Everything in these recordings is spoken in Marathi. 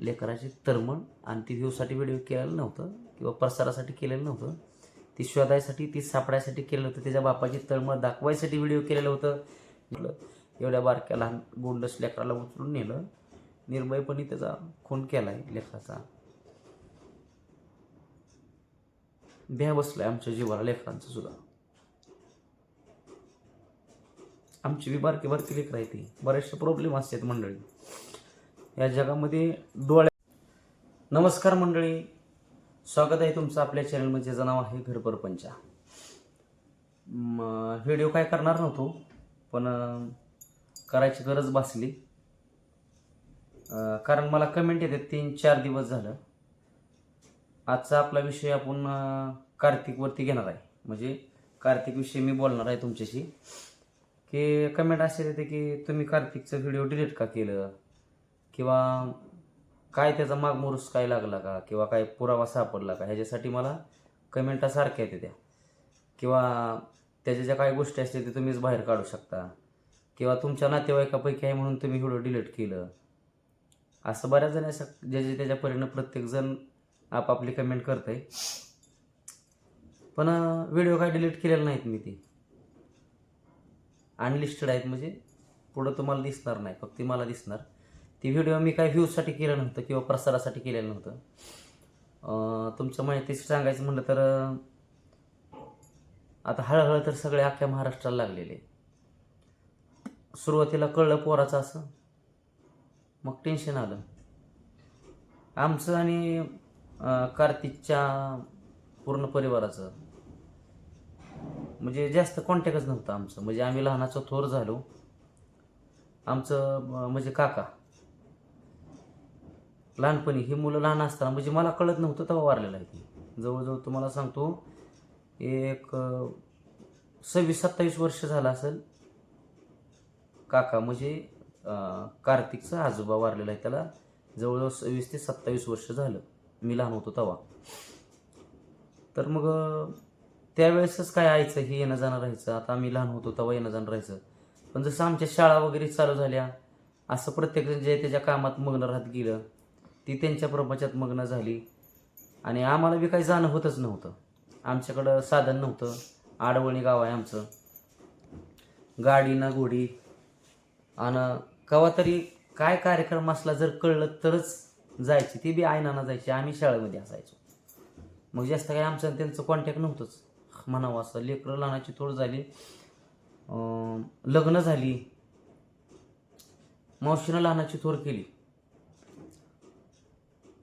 लेकराची तरमण आणि ती व्ह्यूसाठी व्हिडिओ केलेलं नव्हतं किंवा प्रसारासाठी केलेलं नव्हतं. ती शोधायसाठी ती सापडायसाठी केलेलं होतं. त्याच्या बापाची तळमळ दाखवायसाठी व्हिडिओ केलेलं होतं. म्हटलं एवढ्या बारक्या लहान गोंडस लेकराला उचलून नेलं. निर्भयपणे त्याचा खून केला आहे लेकराचा. भ्या बसलाय आमच्या जीवाला लेकरांचं सुद्धा. आमची बी बारकी बारकी लेकरं आहे ती. बरेचसे प्रॉब्लेम असतात मंडळी. या जगामध्ये डोळ्या नमस्कार मंडळी. स्वागत आहे तुमचं आपल्या चॅनलमध्ये ज्याचं नाव आहे घर व्हिडिओ काय करणार नव्हतो पण करायची गरज भासली. कारण मला कमेंट येते तीन चार दिवस झालं. आजचा आपला विषय आपण कार्तिकवरती घेणार आहे. म्हणजे कार्तिक विषयी मी बोलणार आहे तुमच्याशी. की कमेंट असे येते की तुम्ही कार्तिकचं व्हिडिओ डिलीट का केलं? किंवा काय त्याचा मागमोरूस काय लागला का? किंवा काय पुरावा सापडला का? ह्याच्यासाठी मला कमेंटा सारख्या येते त्या किंवा त्याच्या ज्या काही गोष्टी असतील ते तुम्हीच बाहेर काढू शकता. किंवा तुमच्या नातेवाईकापैकी आहे म्हणून तुम्ही व्हिडिओ डिलीट केलं. असं बऱ्याच जण अशा ज्याच्या त्याच्या परीनं प्रत्येकजण आपापली कमेंट करत आहे पण व्हिडिओ काय डिलीट केलेला नाहीत मी ती. अनलिस्टेड आहेत म्हणजे पुढं तुम्हाला दिसणार नाही. फक्त मला दिसणार. ती व्हिडिओ मी काय व्ह्यूजसाठी केलं नव्हतं किंवा प्रसारासाठी केलेलं नव्हतं. तुमच्या तुमचं माहितीशी सांगायचं म्हणलं तर आता हळूहळू तर सगळे अख्ख्या महाराष्ट्राला लागलेले. सुरुवातीला कळलं पोराचं असं. मग टेन्शन आलं. आमचं आणि कार्तिकच्या पूर्ण परिवाराचं. म्हणजे जास्त कॉन्टॅक्टच नव्हतं आमचं. म्हणजे आम्ही लहानाचं थोर झालो. आमचं म्हणजे काका. लहानपणी ही मुलं लहान असताना म्हणजे मला कळत नव्हतं तेव्हा वारलेला आहे ती. जवळजवळ तुम्हाला सांगतो एक सव्वीस सत्तावीस वर्ष झालं असेल. काका म्हणजे कार्तिकचा आजोबा वारलेला आहे त्याला. जवळजवळ सव्वीस ते सत्तावीस वर्ष झालं. मी लहान होतो तेव्हा. तर मग त्यावेळेसच काय यायचं हे येणं जाणं राहायचं. आता आम्ही लहान होतो तेव्हा येणं जाणं राहायचं. पण जसं आमच्या शाळा वगैरे चालू झाल्या असं प्रत्येकजण जे त्याच्या कामात मग्न राहत गेलं ती त्यांच्या प्रपंचात मग्न झाली. आणि आम्हाला बी काही जाणं होतच नव्हतं. आमच्याकडं साधन नव्हतं. आडवणी गाव आहे आमचं. गाडी ना घोडी आणि कवा तरी काय कार्यक्रम असला जर कळलं तरच जायची. ती बी आयनाना जायची. आम्ही शाळेमध्ये असायचो. मग जास्त काही आमचं आणि त्यांचं कॉन्टॅक्ट नव्हतंच. म्हणावं असं. लेकरं लहानाची तोड झाली. लग्न झाली. मावशीनं लहानाची थोर केली.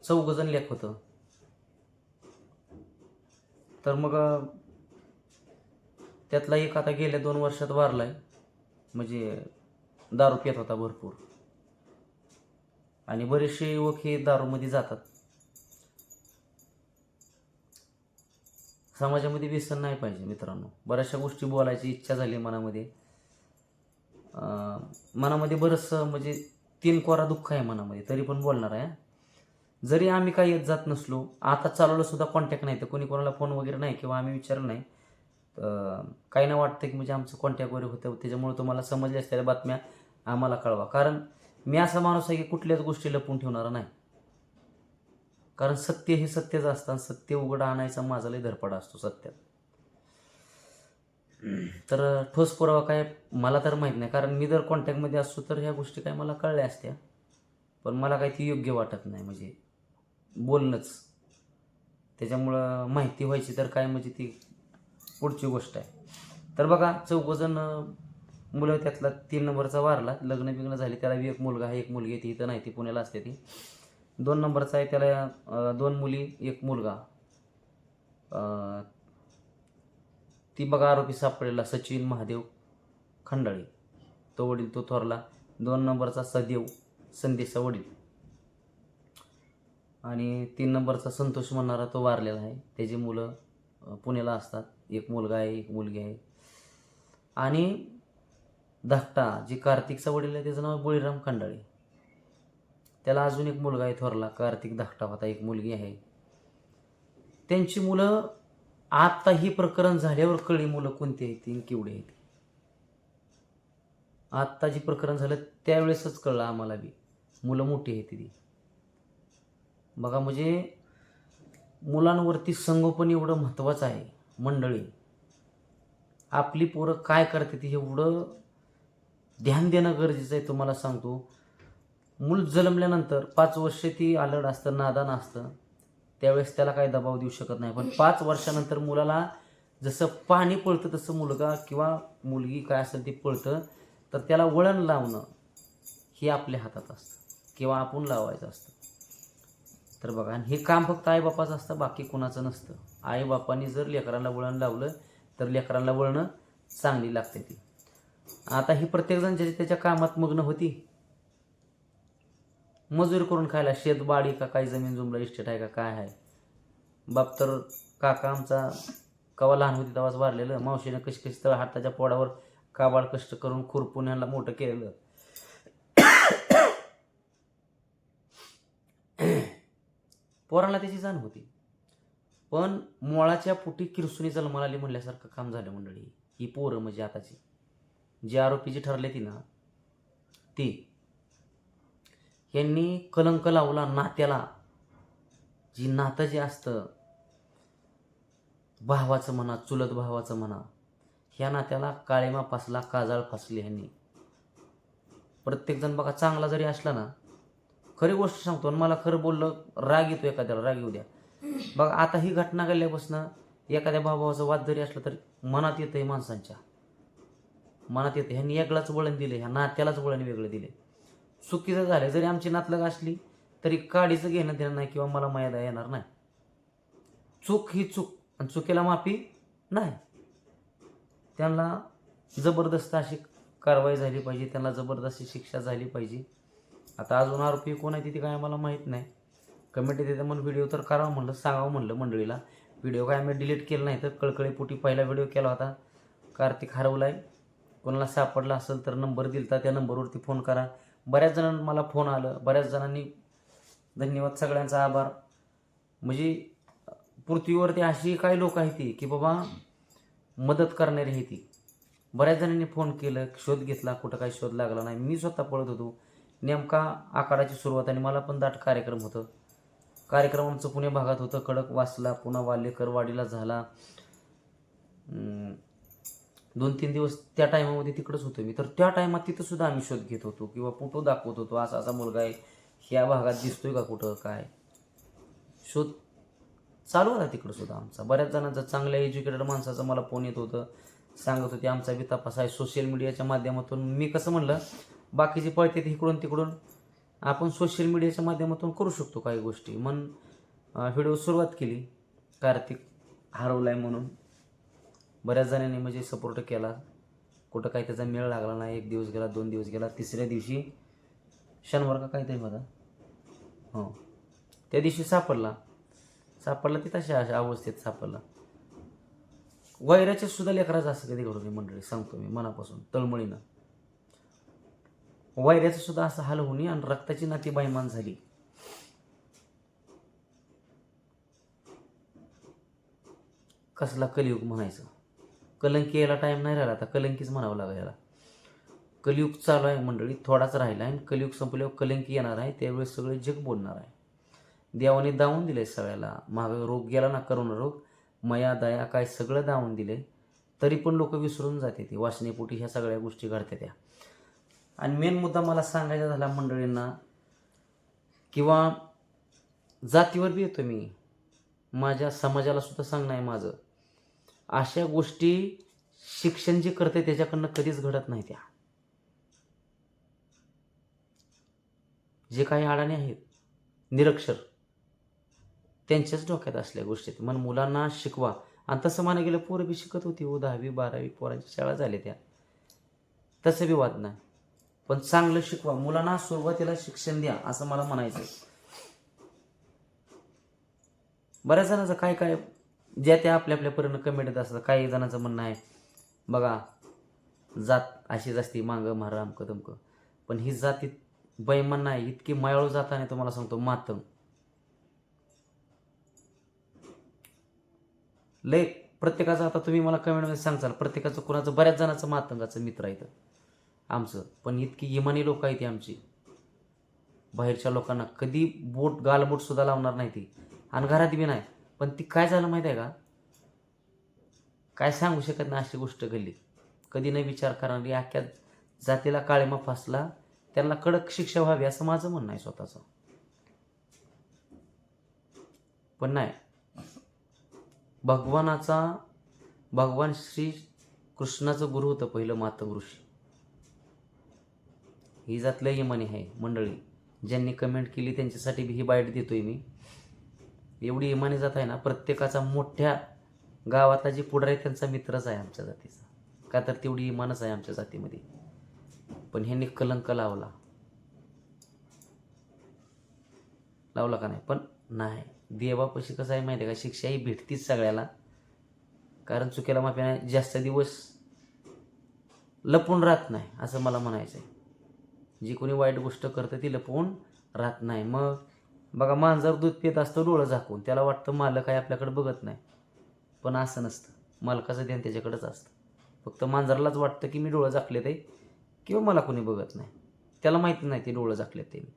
चौघजण लेख होतं. तर मग त्यातला एक आता गेल्या दोन वर्षात वारला आहे म्हणजे दारू पेत होता भरपूर. आणि बरेचसे युवक हे दारूमध्ये जातात. समाजामध्ये व्यसन नाही पाहिजे मित्रांनो. बऱ्याचशा गोष्टी बोलायची इच्छा झाली मनामध्ये. मनामध्ये बरंचसं म्हणजे तीन कोरा दुःख आहे मनामध्ये. तरी पण बोलणार आहे जरी आम्ही काही येत जात नसलो आता चालवलं सुद्धा कॉन्टॅक्ट नाही तर कोणी कोणाला फोन वगैरे नाही किंवा आम्ही विचारलं नाही काही ना वाटतं की म्हणजे आमचं कॉन्टॅक्ट वगैरे होतं. त्याच्यामुळे तुम्हाला समजले असलेल्या बातम्या आम्हाला कळवा. कारण मी असा माणूस आहे की कुठल्याच गोष्टी लपून ठेवणारा नाही. कारण सत्य हे सत्यच असतं आणि सत्य उघड आणायचा माझा लय धडपडा असतो सत्यात. तर ठोस पुरावा काय मला तर माहीत नाही. कारण मी जर कॉन्टॅक्टमध्ये असतो तर ह्या गोष्टी काय मला कळल्या असत्या. पण मला काही ती योग्य वाटत नाही. म्हणजे बोलणंच. त्याच्यामुळं माहिती व्हायची तर काय म्हणजे ती पुढची गोष्ट आहे. तर बघा चौघजण मुलं त्यातला तीन नंबरचा वारला. लग्न बिग्न झाले त्याला एक मुलगा आहे एक मुलगी आहे ती इथं नाही ती पुण्याला असते ती. दोन नंबरचा आहे त्याला दोन मुली एक मुलगा. ती बघा आरोपी सापडलेला सचिन महादेव खंडाळी. तो वडील तो थोरला. दोन नंबरचा सदेव संदेशा वडील. आणि तीन नंबरचा संतोष म्हणणारा तो वारलेला आहे. त्याची मुलं पुण्याला असतात. एक मुलगा आहे एक मुलगी आहे. आणि धाकटा जी कार्तिकचा वडील आहे त्याचं नाव बळीराम खंडाळे. त्याला अजून एक मुलगा आहे थोरला कार्तिक धाकटा होता. एक मुलगी आहे. त्यांची मुलं आत्ता ही प्रकरण झाल्यावर कळली मुलं कोणती आहेत ती केवढी आहेत. आत्ता जी प्रकरण झालं त्यावेळेसच कळलं आम्हाला बी. मुलं मोठी आहेत ती. बघा म्हणजे मुलांवरती संगोपन एवढं महत्त्वाचं आहे मंडळी. आपली पोरं काय करते ते एवढं ध्यान देणं गरजेचं आहे तुम्हाला सांगतो. मूल जन्मल्यानंतर पाच वर्ष ती आलड असतं नादान असतं. त्यावेळेस त्याला काही दबाव देऊ शकत नाही. पण पाच वर्षानंतर मुलाला जसं पाणी पळतं तसं मुलगा किंवा मुलगी काय असेल ते पळतं तर त्याला वळण लावणं हे आपल्या हातात असतं किंवा आपण लावायचं असतं. तर बघा आणि हे काम फक्त आईबापाचं असतं बाकी कुणाचं नसतं. आईबापांनी जर लेकरांना वळण लावलं तर लेकरांना वळणं चांगली लागते ती. आता ही प्रत्येकजण ज्याच्या त्याच्या कामात मग्न होती मजूर करून खायला शेतबाडी का काही जमीन जुमला इस्टेट आहे का काय आहे? बाप तर काका आमचा कवा लहान होती तेव्हाच वारलेलं. मावशीनं कशी कशी तळ हाताच्या पोडावर काबाड कष्ट करून खुरपून यांना मोठं केलेलं. पोरांना त्याची जाण होती. पण मोळाच्या पोटी किरसुनी जन्माला आली म्हणल्यासारखं काम झालं मंडळी. ही पोरं म्हणजे आताची. जी आरोपी जी ठरले ती ना ती. यांनी कलंक लावला नात्याला. जी नातं जे असतं भावाचं म्हणा चुलत भावाचं म्हणा ह्या नात्याला काळेमा फासला काजाळ फासली ह्यांनी. प्रत्येकजण बघा चांगला जरी असला ना खरी गोष्ट सांगतो आणि मला खरं बोललं राग येतो एखाद्याला राग येऊ द्या. बघा आता ही घटना घडल्यापासून एखाद्या भावाचा वाद जरी असला तर मनात येतं आहे माणसांच्या. मनात येतं ह्यांनी एकलाच वळण दिले ह्या नात्यालाच वळण वेगळं दिले चुकीचं झालं जरी आमची नातलग असली तरी काडीचं घेणं देणं नाही किंवा मला मर्यादा येणार नाही. चूक ही चूक आणि चुकीला माफी नाही. त्यांना जबरदस्त अशी कारवाई झाली पाहिजे त्यांना जबरदस्त शिक्षा झाली पाहिजे. आता अजून आरोपी कोण आहे तिथे काय मला माहीत नाही. कमेंट येते म्हणून व्हिडिओ तर करावं म्हणलं सांगावं म्हणलं मंडळीला. व्हिडिओ काय आम्ही डिलीट केलं नाही तर कळकळीपोटी पहिला व्हिडिओ केला होता. कार्तिक हरवला आहे कोणाला सापडला असेल तर नंबर दिलता त्या नंबरवरती फोन करा. बऱ्याच जणांना मला फोन आलं. बऱ्याच जणांनी धन्यवाद सगळ्यांचा आभार. म्हणजे पृथ्वीवरती अशी काही लोक आहेत ती की बाबा मदत करणारी आहे ती. बऱ्याच जणांनी फोन केलं शोध घेतला कुठं काही शोध लागला नाही. मी स्वतः पळत होतो. नेमका आखाडाची सुरुवात आणि मला पण दाट कार्यक्रम होतं. कार्यक्रम आमचं पुणे भागात होतं. कडक वाचला पुन्हा वाल्यकर वाडीला झाला. दोन तीन दिवस त्या टायमामध्ये तिकडंच होतो मी. तर त्या टायमात तिथं सुद्धा आम्ही शोध घेत होतो किंवा फोटो दाखवत होतो. असा असा मुलगा आहे. ह्या भागात दिसतोय का कुठं काय? शोध चालू होता तिकडं सुद्धा आमचा. बऱ्याच जणांचा चांगल्या एज्युकेटेड माणसाचा मला फोन येत होतं. सांगत होते आमचा बी तपास आहे. सोशल मीडियाच्या माध्यमातून मी कसं म्हणलं बाकीचे पळते इकडून तिकडून. आपण सोशल मीडियाच्या माध्यमातून करू शकतो काही गोष्टी. मन व्हिडिओ सुरुवात केली. कार्तिक हरवलाय म्हणून. बऱ्याच जणांनी म्हणजे सपोर्ट केला. कुठं काही त्याचा मेळ लागला नाही. एक दिवस गेला दोन दिवस गेला. तिसऱ्या दिवशी शनिवार का काहीतरी होता. हो. त्या दिवशी सापडला. सापडला ती तशा अशा अवस्थेत सापडला. वैराच्या सुद्धा लेकराचं असं कधी घडून मंडळी सांगतो मी मनापासून तळमळीनं. वैऱ्याचं सुद्धा असं हाल होणे आणि रक्ताची नाती बायमान झाली. कसला कलियुग म्हणायचं? कलंकी यायला टाईम नाही राहिला आता कलंकीच म्हणावं लागेल याला. कलियुग चालू आहे मंडळी थोडाच राहिला आहे आणि कलियुग संपल्यावर कलंकी येणार आहे त्यावेळेस सगळे जग बोलणार आहे. देवाने दावून दिले सगळ्याला मागं रोग गेला ना करोना रोग मया दया काय सगळं दावून दिले तरी पण लोक विसरून जाते ती वासनेपोटी ह्या सगळ्या गोष्टी घडत्या त्या. आणि मेन मुद्दा मला सांगायचा झाला मंडळींना किंवा जातीवर बी येतो मी. माझ्या समाजाला सुद्धा सांगणं आहे माझं. अशा गोष्टी शिक्षण जे करते त्याच्याकडनं कधीच घडत नाही त्या. जे काही अडाणी आहेत निरक्षर त्यांच्याच डोक्यात असल्या गोष्टी मन मुलांना शिकवा. आणि तसं म्हणा गेलं पोरं बी शिकत होती हो दहावी बारावी पोरांची शाळा झाल्या त्या. तसं बी वाद नाही. पण चांगलं शिकवा. मुलांना सुरुवातीला शिक्षण द्या असं मला म्हणायचं बऱ्याच जणांचं काय काय ज्या त्या आपल्या आपल्या परीनं कमेंट येत असतात काही जणांचं म्हणणं आहे बघा जात अशीच असते मागं महाराम अमकं पण ही जात बैमान नाही इतकी मायाळू जात नाही तुम्हाला सांगतो मातम लय प्रत्येकाचं आता तुम्ही मला कमेंटमध्ये सांगचाल प्रत्येकाचं कुणाचं बऱ्याच जणांचं मातंगाचं मित्र आहे तर आमचं. पण इतकी इमानी लोक आहेत ती आमची. बाहेरच्या लोकांना कधी बोट गालबोट सुद्धा लावणार नाही ती. आणि घरात बी नाही. पण ती काय झालं माहिती आहे का? काय सांगू शकत नाही अशी गोष्ट घडली. कधी नाही विचार करणारी. अख्ख्या जातीला काळीमा फासला. त्यांना कडक शिक्षा व्हावी असं माझं म्हणणं आहे स्वतःचं. पण नाही. भगवानाचा भगवान श्री कृष्णाचं गुरु होतं पहिलं मातंग ऋषी. ही जातलं इमानी आहे मंडळी. ज्यांनी कमेंट केली त्यांच्यासाठी बी ही बाईट देतोय मी. एवढी इमानी जात आहे ना प्रत्येकाचा मोठ्या गावातला जे पुढारी आहे त्यांचा मित्रच आहे आमच्या जातीचा. का तर तेवढी इमानच आहे आमच्या जातीमध्ये. पण ह्यांनी कलंक लावला. लावला का नाही? पण नाही. देवापाशी कसं आहे माहिती आहे का? शिक्षा ही भेटतीच सगळ्याला. कारण चुकीला माफी नाही जास्त दिवस लपून राहत नाही असं मला म्हणायचं आहे जी कोणी वाईट गोष्ट करतं ती लपवून राहत नाही. मग बघा मांजर दूध पित असतं डोळं झाकून. त्याला वाटतं मालक आहे आपल्याकडे बघत नाही. पण असं नसतं. मालकाचं ध्यान त्याच्याकडंच असतं. फक्त मांजरालाच वाटतं की मी डोळं झाकले ते किंवा मला कोणी बघत नाही. त्याला माहिती नाही ते डोळं झाकले ते.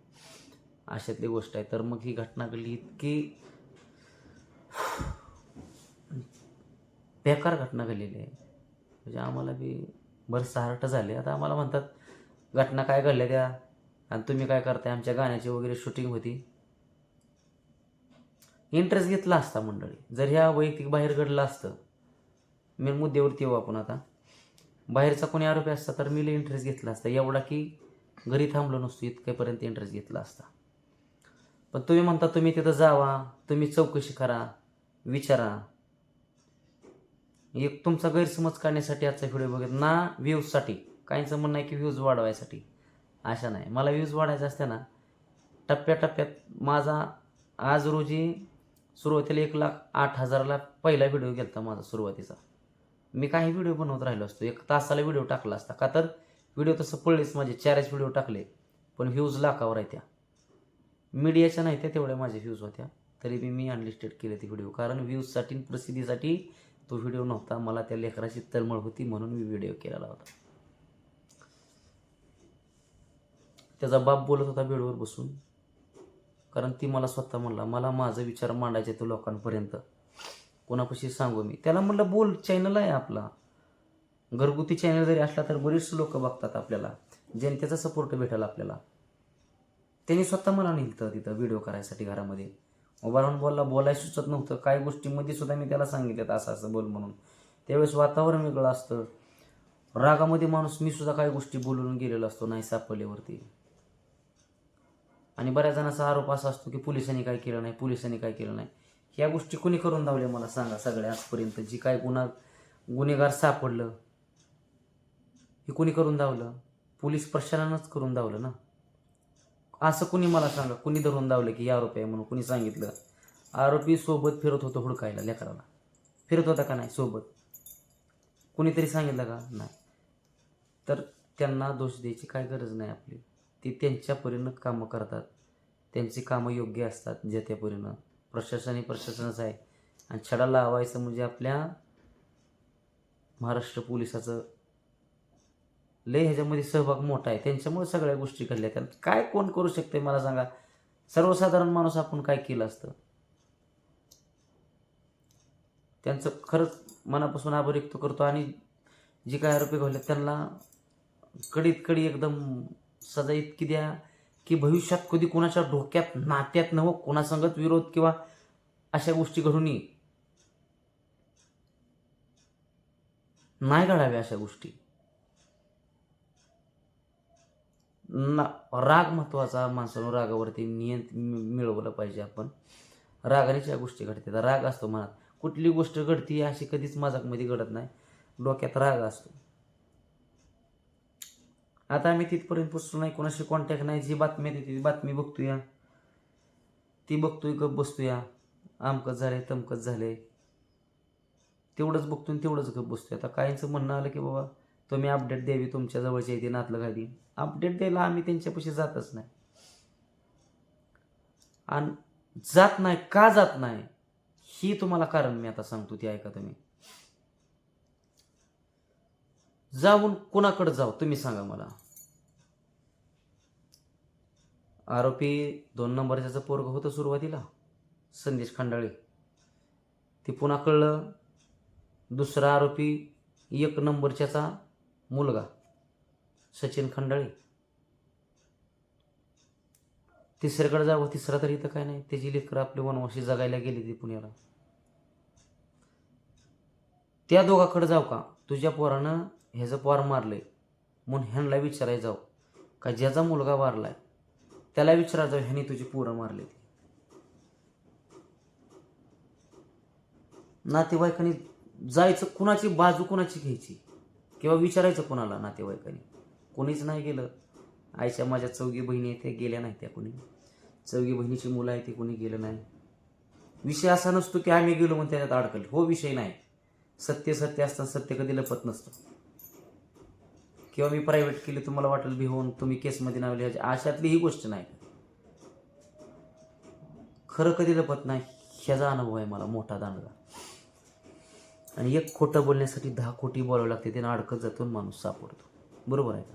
अशातली गोष्ट आहे. तर मग ही घटना घडली इतकी बेकार घटना घडलेली आहे. म्हणजे आम्हाला बी बरं सहारट झाले आता आम्हाला म्हणतात घटना काय घडल्या त्या? आणि तुम्ही काय करताय? आमच्या गाण्याची वगैरे शूटिंग होती. इंटरेस्ट घेतला असता मंडळी. जर ह्या वैयक्तिक बाहेर घडलं असतं मी मुद्द्यावरती येऊ आपण आता. बाहेरचा कोणी आरोपी असता तर मी इंटरेस्ट घेतला असता. एवढा की घरी थांबलो नसतो इतक्यापर्यंत इंटरेस्ट घेतला असता. पण तुम्ही म्हणता तुम्ही तिथं जावा तुम्ही चौकशी करा विचारा. एक तुमचा गैरसमज काढण्यासाठी आजचा व्हिडिओ बघित ना व्ह्यूजसाठी काहींचं म्हणणं आहे की व्ह्यूज वाढवायसाठी. अशा नाही. मला व्ह्यूज वाढायचं असते ना टप्प्याटप्प्यात माझा आज रोजी सुरुवातीला एक लाख आठ हजाराला पहिला व्हिडिओ गेला माझा सुरुवातीचा. मी काही व्हिडिओ बनवत राहिलो असतो. एक तासाला व्हिडिओ टाकला असता. का तर व्हिडिओ तसं पडलेच माझे चारच व्हिडिओ टाकले. पण व्ह्यूज लाखावर आहे त्या. मीडियाच्या नाही त्या तेवढ्या माझ्या व्ह्यूज होत्या. तरी बी मी अनलिस्टेड केले ते व्हिडिओ कारण व्ह्यूजसाठी प्रसिद्धीसाठी तो व्हिडिओ नव्हता. मला त्या लेकराची तळमळ होती म्हणून मी व्हिडिओ केलेला होता. त्याचा बाप बोलत होता बेडवर बसून. कारण ती मला स्वतः म्हणला मला माझा विचार मांडायचे तो लोकांपर्यंत. कोणापाशी सांगू मी? त्याला म्हणलं बोल चॅनल आहे आपला. घरगुती चॅनल जरी असला तर बरीच लोक बघतात आपल्याला. जनतेचा सपोर्ट भेटेल आपल्याला. त्यांनी स्वतः मला निघतं तिथं व्हिडिओ करायसाठी घरामध्ये. उभा राहून बोलला बोलायला सुचत नव्हतं. काही गोष्टीमध्ये सुद्धा मी त्याला सांगितलं असं असं बोल म्हणून. त्यावेळेस वातावरण वेगळं असतं. रागामध्ये माणूस मी सुद्धा काही गोष्टी बोलून गेलेलो असतो नाही सापडल्यावरती आणि बऱ्याच जणांचा आरोप असा असतो की पोलिसांनी काय केलं नाही पोलिसांनी काय केलं नाही. ह्या गोष्टी कोणी करून धावल्या मला सांगा सगळ्या आजपर्यंत? जी काय गुन्हा गुन्हेगार सापडलं हे कोणी करून धावलं? पोलीस प्रशासनानंच करून धावलं ना? असं कुणी मला सांगा? कुणी धरून धावलं की या आरोपी आहे म्हणून कुणी सांगितलं? आरोपी सोबत फिरत होतो हुडकायला लेकराला. फिरत होता का नाही? सोबत. कुणीतरी सांगितलं का? नाही. तर त्यांना दोष द्यायची काय गरज नाही आपली. ते त्यांच्या परीनं कामं करतात. त्यांची कामं योग्य असतात ज्या त्या परीनं. प्रशासन हे प्रशासनच आहे. आणि छडा लावायचं म्हणजे आपल्या महाराष्ट्र पोलिसाचं लय ह्याच्यामध्ये सहभाग मोठा आहे. त्यांच्यामुळे सगळ्या गोष्टी घडल्या कारण काय कोण करू शकते मला सांगा. सर्वसाधारण माणूस आपण काय केलं असतं? त्यांचं खरंच मनापासून आभार व्यक्त करतो. आणि जे काय आरोपी घडले त्यांना कडीत कडी एकदम सजा इतकी द्या की भविष्यात कधी कोणाच्या डोक्यात नात्यात नवं कोणासंगत विरोध किंवा अशा गोष्टी घडून नाही घडाव्या अशा गोष्टी. ना राग महत्त्वाचा माणसानं रागावरती नियंत मिळवलं पाहिजे आपण. रागानेच या गोष्टी घडतात. राग असतो मनात. कुठली गोष्ट घडती अशी कधीच मजाकमध्ये घडत नाही. डोक्यात राग असतो. आता आम्ही तिथपर्यंत पोचलो नाही कोणाशी कॉन्टॅक्ट नाही जी बातमी येते ती बातमी बघतोया. ती बघतोय गप बसतोया. आमकच झाले तमकच झाले तेवढंच बघतो आणि तेवढंच गप बसतोय. आता काहींचं म्हणणं आलं की बाबा तुम्ही अपडेट द्यावी तुमच्या जवळच्या येते नातलं घाली अपडेट द्यायला आम्ही त्यांच्यापाशी जातच नाही. आणि जात नाही का जात नाही ही तुम्हाला कारण मी आता सांगतो ती ऐका तुम्ही. जाऊन कोणाकडे जाऊ तुम्ही सांगा मला. आरोपी दोन नंबरच्याचं पोरग होतं सुरुवातीला संदेश खंडाळे. ते पुन्हा कळलं दुसरा आरोपी एक नंबरच्याचा मुलगा सचिन खंडाळे. तिसऱ्याकडे जावं तिसरा तरी इथं काय नाही. त्याची लेकरं आपली वनवाशी जगायला गेली ती पुण्याला. त्या दोघाकडे जाऊ का? तुझ्या पोरानं ह्याचं पोर आहे म्हणून ह्यांना विचारायला जाऊ. का ज्याचा मुलगा वारलाय त्याला विचारा जाऊ ह्याने तुझी पोरं मारली नातेवाईकांनी जायचं कुणाची बाजू कुणाची घ्यायची? किंवा विचारायचं कुणाला नातेवाईकांनी? कोणीच नाही गेलं. आईच्या माझ्या चौघी बहिणी आहेत त्या गेल्या नाही त्या कोणी. चौघी बहिणीची मुलं आहेत ते कोणी गेलं नाही. विषय असा नसतो की आम्ही गेलो म्हणून त्याच्यात अडकले. हो विषय नाही. सत्य सत्य असताना सत्य कधी लपत नसतं. किंवा मी प्रायव्हेट केली तुम्हाला वाटेल भिवून हो, तुम्ही केसमध्ये नाव लिहायचे अशातली ही गोष्ट नाही. खरं कधी लपत नाही ह्याचा अनुभव आहे मला मोठा दांडगा. आणि एक खोटं बोलण्यासाठी दहा कोटी बोलावं लागते त्यानं अडकत जातो माणूस सापडतो. बरोबर आहे का?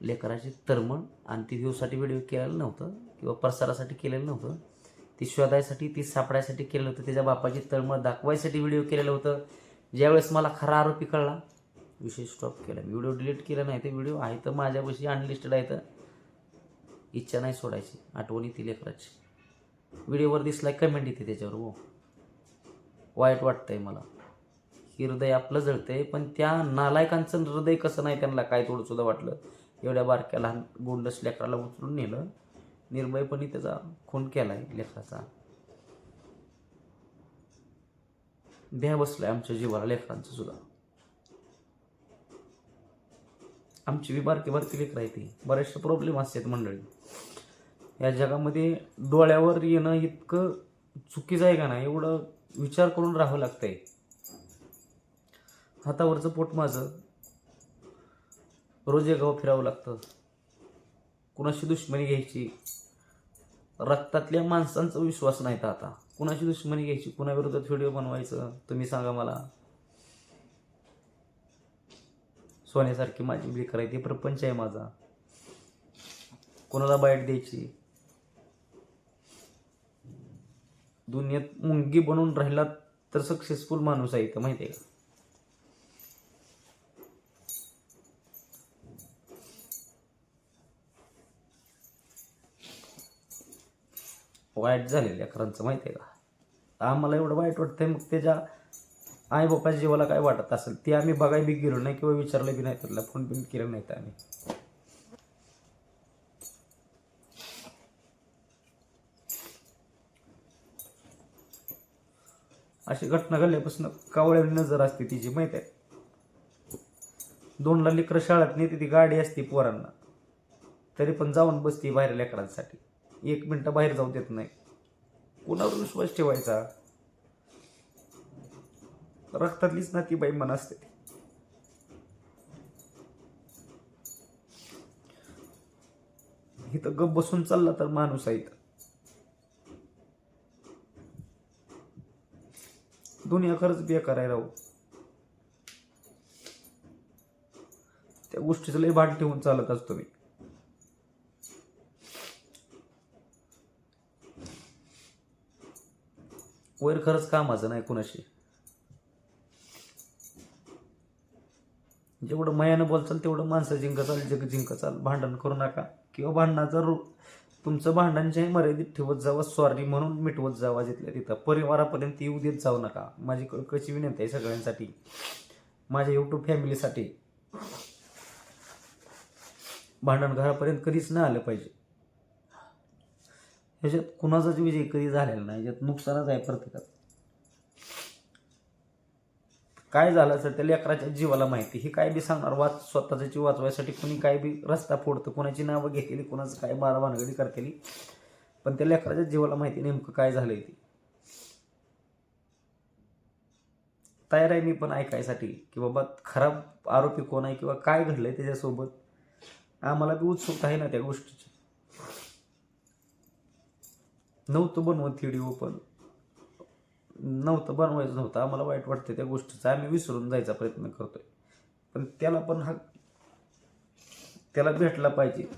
लेकराची तरमण आणि ती व्ह्यूसाठी व्हिडिओ केलेलं नव्हतं किंवा प्रसारासाठी केलेलं नव्हतं. ती शोधायसाठी ती सापडायसाठी केलेलं होतं त्याच्या बापाची तळमळ दाखवायसाठी व्हिडिओ केलेलं होतं. ज्यावेळेस मला खरा आरोपी कळला विषय स्टॉप केला. व्हिडिओ डिलीट केला नाही तर व्हिडिओ आहे तर माझ्यापाशी अनलिस्टेड आहे तर इच्छा नाही सोडायची. आठवणी ती लेकराची. व्हिडिओवर दिसला कमेंट येते त्याच्यावर हो. वाईट वाटतंय मला. हृदय आपलं जळतंय पण त्या नालायकांचं हृदय कसं नाही त्यांना काय थोडंसुद्धा वाटलं. एवढ्या बारक्या लहान गोंडस लेकराला उचलून नेलं. निर्भयपणे त्याचा खून केला आहे लेकराचा. भ्या आहे आमच्या जीवाला लेकरांचं सुद्धा. आमची बी बारकी बारकी लेकर आहे ती. बरेचसे प्रॉब्लेम असतात मंडळी. या जगामध्ये डोळ्यावर येणं इतकं चुकीचं आहे का नाही एवढं विचार करून राहावं लागतंय. हातावरचं पोट माझं. रोजे गाव फिरावं लागतं. कुणाशी दुश्मनी घ्यायची? रक्तातल्या माणसांचा विश्वास नाही तर आता. कुणाशी दुश्मनी घ्यायची? कुणाविरोधात व्हिडिओ बनवायचं? तुम्ही सांगा मला. सोन्यासारखी माझी बी करायची प्रपंच आहे माझा. कोणाला बाईट द्यायची? दुनियेत मुंगी बनून राहिला तर सक्सेसफुल माणूस आहे इथं माहिती आहे का? वाईट झालेल्या खरांचं माहिती आहे का? आम्हाला एवढं वाईट वाटतंय मग त्याच्या आई बापाच्या जीवाला काय वाटत असेल ते आम्ही बघाय बी गेलो नाही किंवा विचारलं बी नाही त्याला फोन बिन केलं नाही तर आम्ही. अशी घटना घडल्यापासून कावळ्यावर नजर असते तिची माहीत आहे? दोनला लेकरं शाळेत नेते ती गाडी असते पोरांना. तरी पण जाऊन बसते बाहेर लेकरांसाठी. एक मिनटं बाहेर जाऊ देत नाही. कोणावर विश्वास ठेवायचा? रक्तातलीच ना ती बाई मन असते ती. इथं गप बसून चालला तर माणूस आहे इथं. दुनिया खरंच बेकार आहे राहू त्या गोष्टीचं लय भाट ठेवून चालत असतो मी वैर खरंच कामाचं नाही कुणाशी जेवढं मयानं बोलचाल तेवढं माणसं जिंक चाल जग जिंक चाल भांडण करू नका. किंवा भांडणाचं रू तुमचं भांडणच्याही मर्यादित ठेवत जावं सॉरी म्हणून मिटवत जावा जिथल्या तिथं. परिवारापर्यंत येऊ देत जाऊ नका. माझी क- कशी विनंती आहे सगळ्यांसाठी. माझ्या यूट्यूब फॅमिलीसाठी. भांडण घरापर्यंत कधीच नाही आलं पाहिजे. ह्याच्यात कुणाचाच विजय कधी झालेला नाही. ह्याच्यात नुकसानच आहे प्रत्येकाचं. काय झालं सर त्या लेकराच्या जीवाला माहिती. हे काय बी सांगणार वाच स्वतःचा जीव वाचवायसाठी कुणी काय बी रस्ता फोडतं कुणाची नावं घेतलेली कुणाचं काय बारा भानगडी करतेली. पण त्या लेकराच्या जीवाला माहिती नेमकं काय झालंय ते. तयार आहे मी पण ऐकायसाठी की बाबा खराब आरोपी कोण आहे किंवा काय घडलंय त्याच्यासोबत. आम्हाला बी उत्सुकता आहे ना त्या गोष्टीची. नव्हतं बनवत व्हिडिओ पण नव्हतं बनवायचं नव्हतं. आम्हाला वाईट वाटतं त्या गोष्टीचा. आम्ही विसरून जायचा प्रयत्न करतोय. पण त्याला पण हा त्याला भेटला पाहिजे.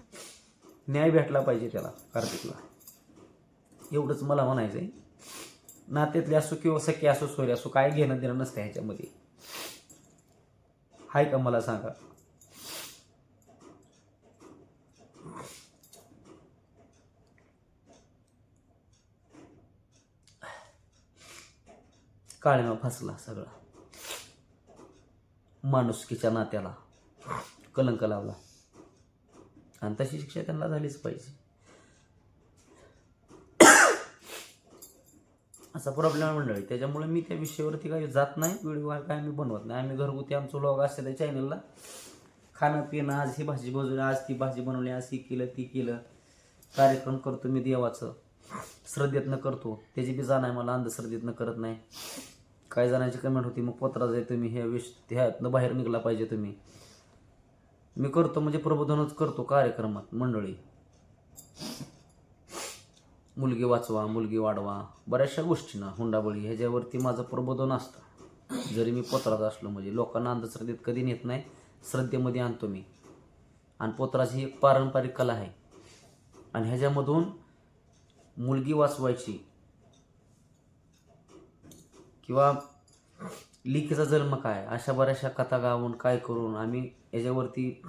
न्याय भेटला पाहिजे त्याला कार्तिकला. एवढंच मला म्हणायचं आहे नात्यातले असो किंवा सखी असो सोयरे असो काय घेणं देणं नसतं ह्याच्यामध्ये. हाय का मला सांगा? काळीमा फसला सगळा. माणुसकीच्या नात्याला कलंक लावला. आणि तशी शिक्षा त्यांना झालीच पाहिजे. असा प्रॉब्लेम मंडळी. त्याच्यामुळे मी त्या विषयावरती काही जात नाही व्हिडिओ काय मी बनवत नाही. आम्ही घरगुती आमचं लॉग असते त्या चॅनलला खाणं पिणं आज ही भाजी बनवली आज ती भाजी बनवली आज ही केलं ती केलं. कार्यक्रम करतो मी देवाचं. श्रद्धेतनं करतो. त्याची बी जाण आहे मला अंधश्रद्धेतनं करत नाही. काय जणांची कमेंट होती मग पत्राच जाय तुम्ही ह्या विष ह्यातनं बाहेर निघला पाहिजे तुम्ही. मी करतो म्हणजे प्रबोधनच करतो कार्यक्रमात मंडळी. मुलगी वाचवा मुलगी वाढवा बऱ्याचशा गोष्टी ना हुंडाबळी ह्याच्यावरती माझं प्रबोधन असतं. जरी मी पोत्रात असलो म्हणजे लोकांना अंधश्रद्धेत कधी नेत नाही श्रद्धेमध्ये आणतो मी. आणि पोत्राची ही एक पारंपरिक कला आहे. आणि ह्याच्यामधून मुलगी वाचवायची. किंवा लिखीचा जन्म काय? अशा बऱ्याचशा कथा गावून काय करून आम्ही याच्यावरती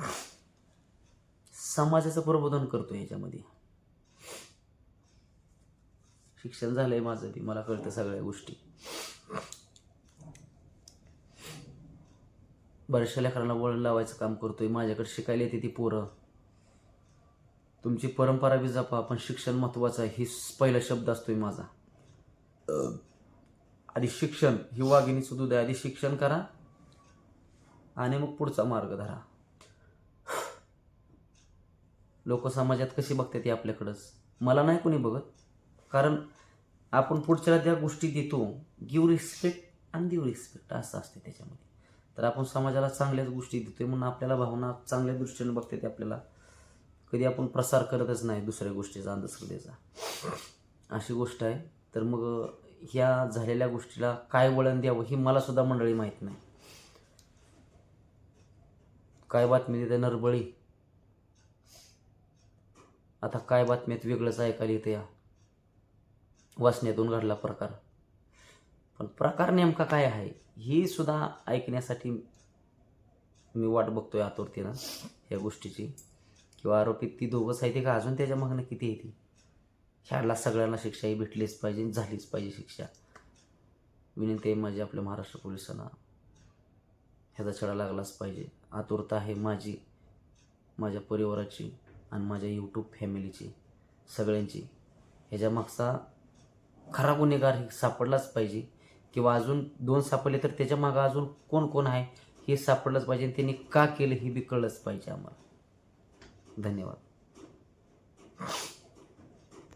समाजाचं प्रबोधन करतो याच्यामध्ये. शिक्षण झालंय माझं बी मला कळतं सगळ्या गोष्टी. बऱ्याचशा लेकरांना वळण लावायचं काम करतोय माझ्याकडे शिकायला येते ती पोरं. तुमची परंपरा बी जपा पण शिक्षण महत्वाचं आहे. ही पहिला शब्द असतोय माझा. आधी शिक्षण ही वाघिणी सुद्धा द्या. आधी शिक्षण करा आणि मग पुढचा मार्ग धरा. लोक समाजात कशी बघतात ते आपल्याकडंच. मला नाही कोणी बघत. कारण आपण पुढच्याला त्या गोष्टी देतो. गिव रिस्पेक्ट आणि गिव रिस्पेक्ट असं असते त्याच्यामध्ये. तर आपण समाजाला चांगल्याच गोष्टी देतोय म्हणून आपल्याला भावना चांगल्या दृष्टीने बघते ते आपल्याला. कधी आपण प्रसार करतच नाही दुसऱ्या गोष्टीचा अंधश्रद्धेचा अशी गोष्ट आहे. तर मग ह्या झालेल्या गोष्टीला काय वळण द्यावं ही मला सुद्धा मंडळी माहीत नाही. काय बातमी देते नरबळी? आता काय बातम्यात वेगळंच ऐकायला येतं या? वाचण्यातून घडला प्रकार. पण प्रकार नेमका काय आहे? ही सुद्धा ऐकण्यासाठी मी वाट बघतोय आतुरतीनं या गोष्टीची. किंवा आरोपी ती दोघंच आहे ते का? अजून त्याच्या मागणं किती येते ह्याला सगळ्यांना शिक्षा ही भेटलीच पाहिजे झालीच पाहिजे शिक्षा. विनंती आहे माझी आपल्या महाराष्ट्र पोलिसांना ह्याचा छडा लागलाच पाहिजे. आतुरता आहे माझी माझ्या परिवाराची आणि माझ्या यूट्यूब फॅमिलीची सगळ्यांची. ह्याच्या मागचा खरा गुन्हेगार हे सापडलाच पाहिजे. किंवा अजून दोन सापडले तर त्याच्या मागं अजून कोण कोण आहे हे सापडलंच पाहिजे आणि त्यांनी का केलं हे बी कळलंच पाहिजे आम्हाला. धन्यवाद.